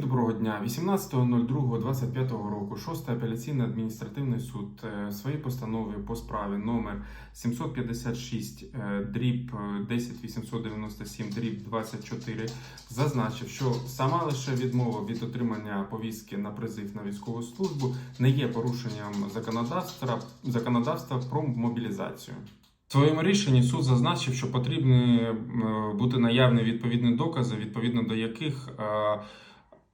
Доброго дня. 18.02.25 року 6 апеляційний адміністративний суд е, в своїй постанові по справі номер 756 е, дріб е, 10897 дріб 24 зазначив, що сама лише відмова від отримання повістки на призив на військову службу не є порушенням законодавства, законодавства про мобілізацію. В своєму рішенні суд зазначив, що потрібні е, бути наявні відповідні докази, відповідно до яких е,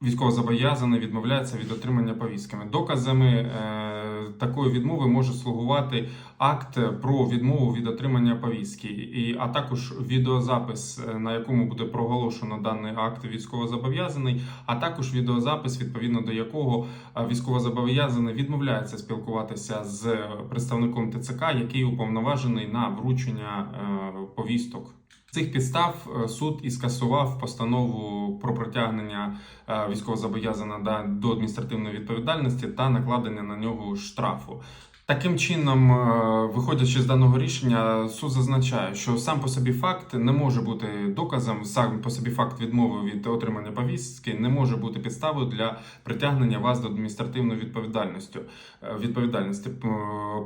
військовозобов'язаний відмовляється від отримання повістками. Доказами е, такої відмови може слугувати акт про відмову від отримання повістки, і, а також відеозапис, е, на якому буде проголошено даний акт військовозобов'язаний, а також відеозапис, відповідно до якого е, військовозобов'язаний відмовляється спілкуватися з представником ТЦК, який уповноважений на вручення е, повісток. Цих підстав е, суд і скасував постанову про притягнення е, військовозобов'язаного да- до адміністративної відповідальності та накладення на нього штрафу. Таким чином, е, виходячи з даного рішення, суд зазначає, що сам по собі факт не може бути доказом, сам по собі факт відмови від отримання повістки не може бути підставою для притягнення вас до адміністративної відповідальності. Відповідальності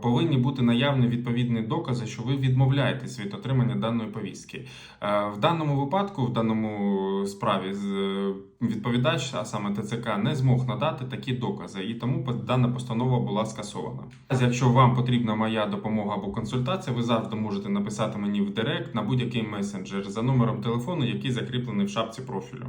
повинні бути наявні відповідні докази, що ви відмовляєтесь від отримання даної повістки. Е, В даному випадку, в даному справі, з- е, відповідач, а саме ТЦК, не змог надати такі докази, і тому дана постанова була скасована. Якщо вам потрібна моя допомога або консультація, ви завжди можете написати мені в Директ на будь-який месенджер за номером телефону, який закріплений в шапці профілю.